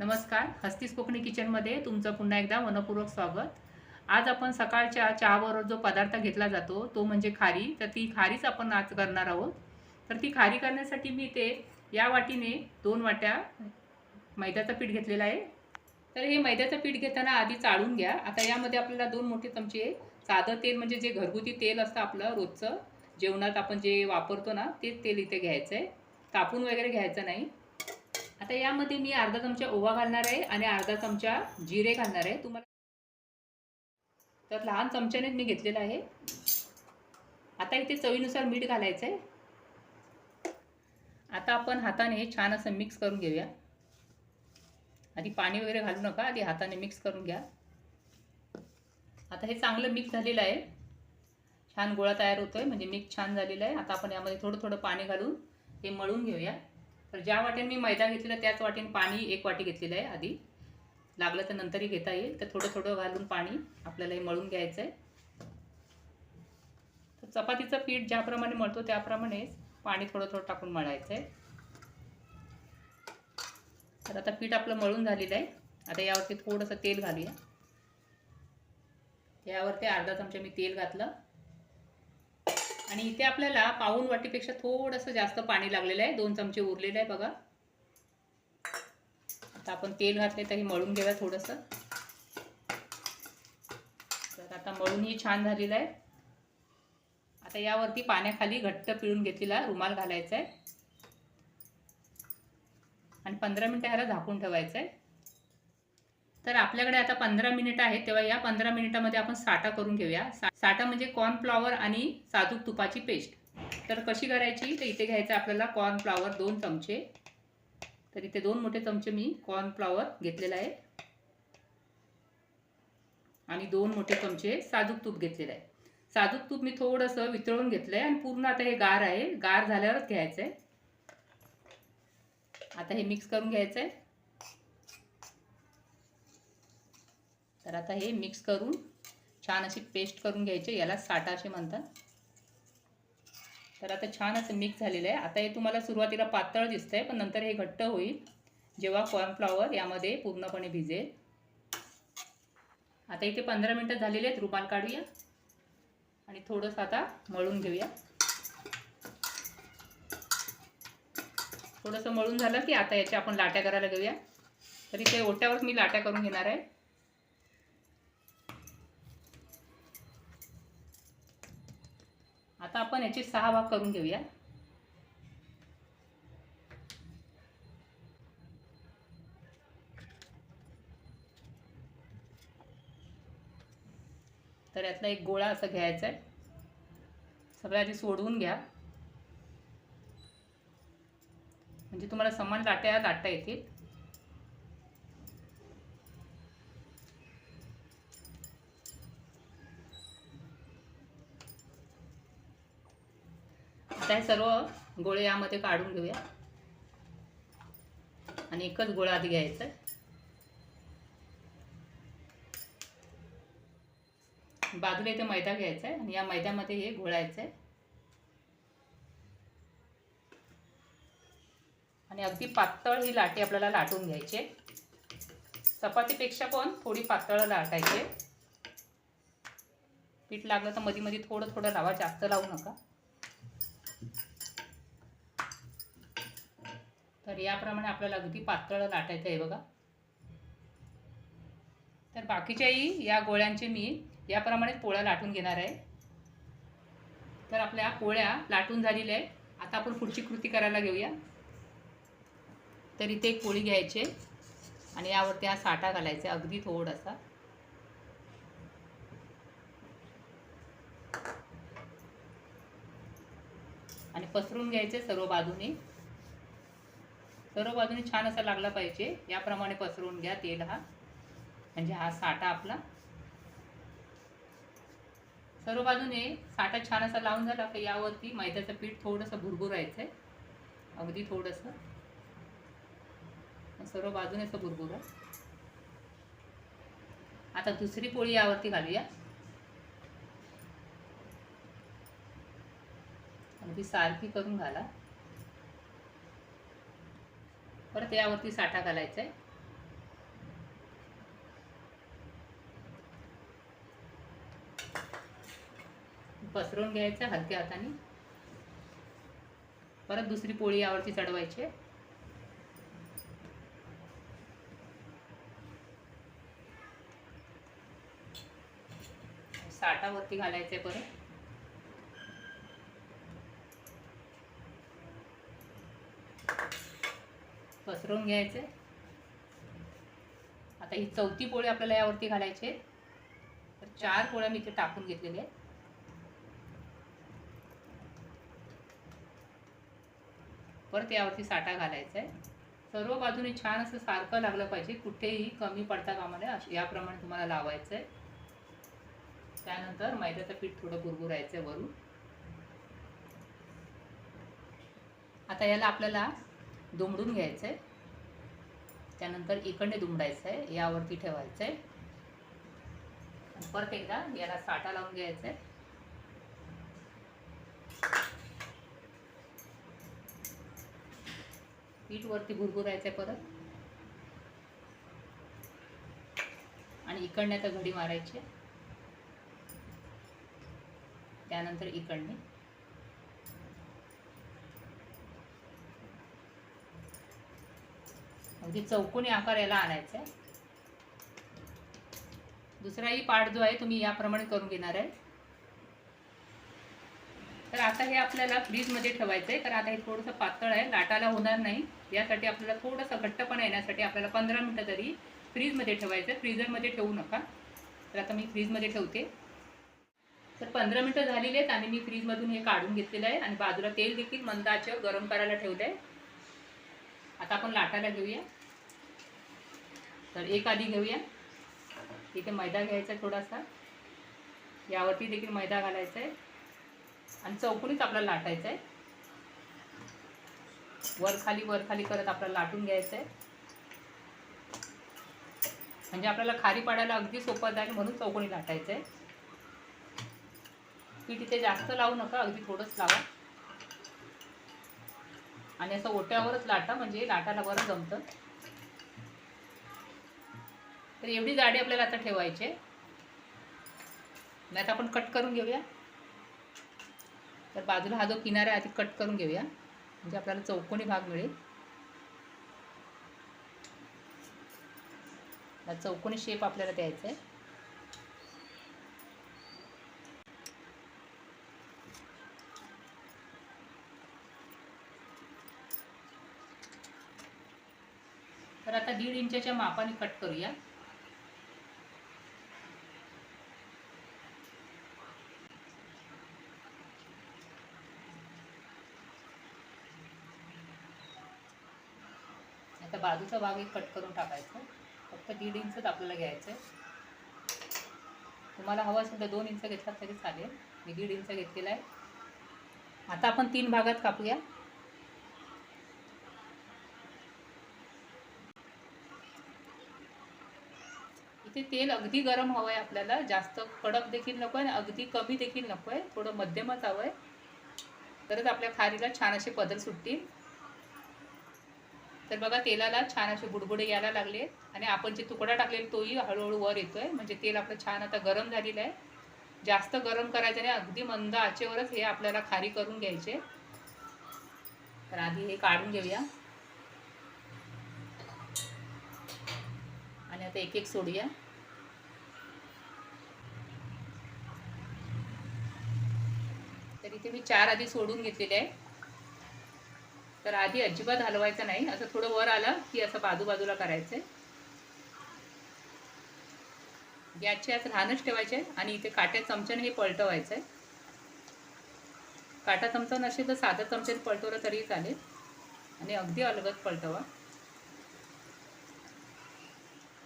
नमस्कार हस्तीस कोकणी किचनमध्ये तुमचं पुन्हा एकदा मनपूर्वक स्वागत. आज आपण सकाळच्या चहाबरोबर जो पदार्थ घेतला जातो तो म्हणजे खारी. तर ती खारीच आपण आज करणार आहोत. तर ती खारी करण्यासाठी मी ते या वाटीने दोन वाट्या मैद्याचं पीठ घेतलेलं आहे. तर हे मैद्याचं पीठ घेताना आधी चाळून घ्या. आता यामध्ये आपल्याला दोन मोठे चमचे साधं तेल म्हणजे जे घरगुती तेल असतं आपलं रोजचं जेवणात आपण जे वापरतो ना तेच तेल इथे घ्यायचं आहे तापून वगैरे घ्यायचं नाही. आता यामध्ये मी अर्धा चमचा ओवा घालणार आहे आणि अर्धा चमचा जिरे घालणार आहे. तुम्हाला तर लहान चमच्यानेच मी घेतलेला आहे. आता इथे चवीनुसार मीठ घालायचं आहे आता आपण हाताने छान असं मिक्स करून घेऊया. आधी पाणी वगैरे घालू नका आधी हाताने मिक्स करून घ्या. आता हे चांगलं मिक्स झालेलं आहे. छान गोळा तयार होतो आहे म्हणजे मिक्स छान झालेलं आहे. आता आपण यामध्ये थोडं थोडं पाणी घालून हे मळून घेऊया. तर ज्या वाटेने मी मैदा घेतलेला त्याच वाटेने पाणी एक वाटी घेतलेलं आहे आधी. लागलं तर नंतरही घेता येईल. तर थोडं थोडं घालून पाणी आपल्याला हे मळून घ्यायचं आहे तर चपातीचं पीठ ज्याप्रमाणे मळतो त्याप्रमाणेच पाणी थोडं थोडं टाकून मळायचं आहे तर आता पीठ आपलं मळून झालेलं आहे. आता यावरती थोडंसं तेल घालूया. यावरती अर्धा चमचा मी तेल घातलं. आणि इथे आपल्याला पाऊन वाटीपेक्षा थोडंसं जास्त पाणी लागलेलं आहे. दोन चमचे उरलेले आहे बघा. आता आपण तेल घातले तर हे मळून घेऊया थोडंसं. तर आता मळूनही छान झालेलं आहे. आता यावरती पाण्याखाली घट्ट पिळून घेतलेला रुमाल घालायचा आहे. आणि पंधरा मिनटं ह्याला झाकून ठेवायचं आहे. तर आपल्याकडे आता पंधरा मिनिटं आहेत तेव्हा या पंधरा मिनिटामध्ये आपण साठा करून घेऊया. सा साठा म्हणजे कॉर्नफ्लॉवर आणि साजूक तुपाची पेस्ट. तर कशी करायची? तर इथे घ्यायचं आपल्याला कॉर्नफ्लॉवर दोन चमचे. तर इथे दोन मोठे चमचे मी कॉर्नफ्लॉवर घेतलेला आहे. आणि दोन मोठे चमचे साजूक तूप घेतलेलं आहे. साजूक तूप मी थोडंसं वितळून घेतलं आहे आणि पूर्ण आता हे गार आहे. गार झाल्यावरच घ्यायचं आहे आता हे मिक्स करून घ्यायचं आहे तर आता हे मिक्स करून छान अशी पेस्ट करून घ्यायची याला साठा असे म्हणतात. तर आता छान असं मिक्स झालेलं आहे. आता हे तुम्हाला सुरुवातीला पातळ दिसतं आहे पण नंतर हे घट्ट होईल. जेव्हा कॉर्नफ्लॉवर यामध्ये पूर्णपणे भिजेल. आता इथे पंधरा मिनटं झालेले आहेत रुमाल काढूया. आणि थोडंसं आता मळून घेऊया. थोडंसं मळून झालं की आता याच्या आपण लाट्या करायला घेऊया. तर इथे ओट्यावर मी लाट्या करून घेणार आहे. आता आपण याचे सहा भाग करून घेऊया. तर यातला एक गोळा असं घ्यायचा आहे. सगळ्या आधी सोडवून घ्या. म्हणजे तुम्हाला समान लाट्या लाटता येतील. आता हे सर्व गोळे यामध्ये काढून घेऊया. आणि एकच गोळा आधी घ्यायचा बाजूला इथे मैदा घ्यायचा आहे आणि या मैद्यामध्ये हे घोळायचं आहे. आणि अगदी पातळ ही लाटी आपल्याला लाटून घ्यायची चपातीपेक्षा पण थोडी पातळ लाटायचे पीठ लागलं तर मध्ये मध्ये थोडं थोडं लावा जास्त लावू नका. तर याप्रमाणे आपल्याला अगदी पातळ लाटायचं आहे बघा. तर बाकीच्याही या गोळ्यांचे मी याप्रमाणे पोळ्या लाटून घेणार आहे. तर आपल्या पोळ्या लाटून झालेल्या आहे आता आपण पुढची कृती करायला घेऊया. तर इथे एक पोळी घ्यायची आणि यावरती हा साठा घालायचा अगदी थोडासा. आणि पसरून घ्यायचे सर्व बाजूने. सर्व बाजूने छान असा लागला पाहिजे. याप्रमाणे पसरवून घ्या तेल हा. म्हणजे हा साठा आपला. सर्व बाजूने साठा छान असा लावून झाला की यावरती मैद्याचं पीठ थोडंसं भुरभुरायचं आहे अगदी थोडंसं. सर्व बाजूने असं भुरभुरा आता दुसरी पोळी यावरती घालूया. अगदी सारखी करून घाला. परत यावरती साठा घालायचा आहे पसरून घ्यायचं हलक्या हाताने. परत दुसरी पोळी यावरती चढवायची साठावरती घालायचे परत. पसरवून घ्यायचे. आता ही चौथी पोळी आपल्याला यावरती घालायची तर चार पोळ्या मी इथे टाकून घेतलेल्या आहेत. परत यावरती साठा घालायचा आहे. सर्व बाजूने छान असं सारखं लागलं पाहिजे. कुठेही कमी पडता कामा नये याप्रमाणे तुम्हाला लावायचं आहे. त्यानंतर मैद्याचं पीठ थोडं गुरगुरायचं आहे वरून. आता याला आपल्याला दुमडून घ्यायचं आहे त्यानंतर इकडे दुमडायचं आहे यावरती ठेवायचं आहे परत एकदा याला साठा लावून घ्यायचा आहे पीठ वरती भुरभुरायचं आहे परत. आणि इकडने आता घडी मारायची आहे. त्यानंतर इकडने. अगदी चौकोनी आकार याला आणायचा. आहे दुसराही पार्ट जो आहे तुम्ही याप्रमाणे करून घेणार आहे. तर आता हे आपल्याला फ्रीजमध्ये ठेवायचं आहे तर आता हे थोडंसं पातळ आहे लाटाला होणार नाही. यासाठी आपल्याला थोडंसं घट्टपणा येण्यासाठी आपल्याला पंधरा मिनटं तरी फ्रीजमध्ये ठेवायचं आहे फ्रीजरमध्ये ठेवू नका. तर आता मी फ्रीजमध्ये ठेवते. तर पंधरा मिनटं झालेली आहेत आणि मी फ्रीजमधून हे काढून घेतलेलं आहे आणि बाजूला तेल देखील मंदाचं गरम करायला ठेवलं आहे आता आपण लाटायला घेऊया. तर एक आधी घेऊया. इथे मैदा घ्यायचा आहे थोडासा. यावरती देखील मैदा घालायचा आहे. आणि चौकोनीच आपल्याला लाटायचं आहे. वर खाली वर खाली करत आपल्याला लाटून घ्यायचं आहे. म्हणजे आपल्याला खारी पाडायला अगदी सोपं जाईल म्हणून चौकोनी लाटायचं आहे. पीठ इथे जास्त लावू नका अगदी थोडंच लावा. आणि असं ओट्यावरच लाटा म्हणजे लाटाला बरं जमतं. तर एवढी जाडी आपल्याला आता ठेवायची आहे. नाही आता आपण कट करून घेऊया. तर बाजूला हा जो किनारा आहे आधी कट करून घेऊया. म्हणजे आपल्याला चौकोनी भाग मिळेल. चौकोनी शेप आपल्याला द्यायचा आहे. तर आता दीड इंचाच्या मापाने कट करूया. बाजूचा भाग एक कट करून टाकायचा. फक्त दीड इंचच आपल्याला घ्यायचं आहे तुम्हाला हवं असेल तर दोन इंच घेतला तरी चालेल. मी दीड इंच घेतलेला आहे. आता आपण तीन भागात कापूया. इथे तेल अगदी गरम हवं आहे आपल्याला. जास्त कडक देखील नको आहे आणि अगदी कमी देखील नको आहे थोडं मध्यमच हवं आहे तरच आपल्या खारीला छान असे पदर सुटतील. तर बघा तेलाला छान असे बुडबुडे यायला लागले. आणि आपण जे तुकडा टाकलेला तोही हळूहळू वर येतोय. म्हणजे तेल आपलं छान आता गरम झालेलं आहे. जास्त गरम करायचं नाही अगदी मंद आचेवरच हे आपल्याला खारी करून घ्यायचे. तर आधी हे काढून घेऊया. आणि आता एक एक सोडूया. तर इथे मी चार आधी सोडून घेतलेले आहे. तर आधी अजिबात हलवायचं नाही. असं थोडं वर आलं की असं बाजूबाजूला करायचं आहे गॅसचे असं लहानच ठेवायचे आणि इथे काट्या चमच्याने हे पलटवायचं आहे काटा चमचा नसेल तर साधा चमच्याने पलटवलं तरी चालेल. आणि अगदी अलगद पलटवा.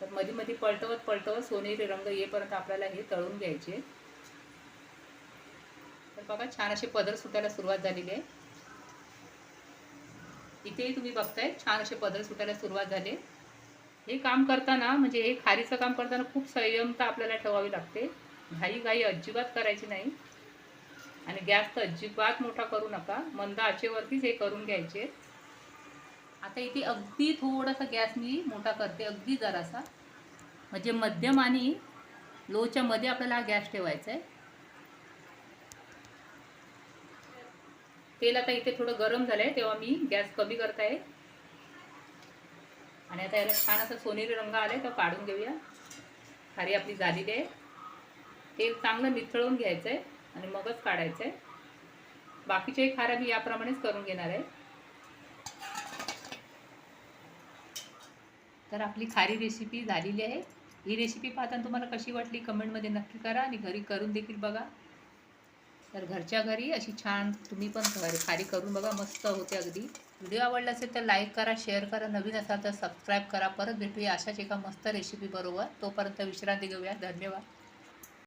तर मध्ये मध्ये पलटवत पलटवत सोनेरी रंग येईपर्यंत आपल्याला हे तळून घ्यायचे. तर बघा छान असे पदर सुटायला सुरुवात झालेली आहे. इथेही तुम्ही बघताय छान असे पदर सुटायला सुरुवात झाले. हे काम करताना म्हणजे हे खारीचं काम करताना खूप संयमता आपल्याला ठेवावी लागते. घाई घाई अजिबात करायची नाही. आणि गॅस तर अजिबात मोठा करू नका. मंद आचेवरतीच हे करून घ्यायचे. आता इथे अगदी थोडासा गॅस मी मोठा करते अगदी जरासा. म्हणजे मध्यम आणि लोच्या मध्ये आपल्याला हा गॅस ठेवायचा आहे. तेल आता इथे थोडं गरम झालंय तेव्हा मी गॅस कमी करत आहे आणि आता याला छान असं सोनेरी रंग आलाय तर काढून घेऊया. खारी आपली झालेली आहे. तेल चांगलं मिथळून घ्यायचं आहे आणि मगच काढायचं आहे बाकीच्याही खाऱ्या मी याप्रमाणेच करून घेणार आहे. तर आपली खारी रेसिपी झालेली आहे. ही रेसिपी पाहताना तुम्हाला कशी वाटली? कमेंटमध्ये नक्की करा आणि घरी करून देखील बघा. तर घरच्या घरी अशी छान तुम्ही पण खारी करून बघा मस्त होते अगदी. व्हिडिओ आवडला असेल तर लाईक करा शेअर करा. नवीन असाल तर सबस्क्राईब करा. परत भेटूया अशाच एका मस्त रेसिपी बरोबर. तोपर्यंत विश्रांती घेऊया. धन्यवाद.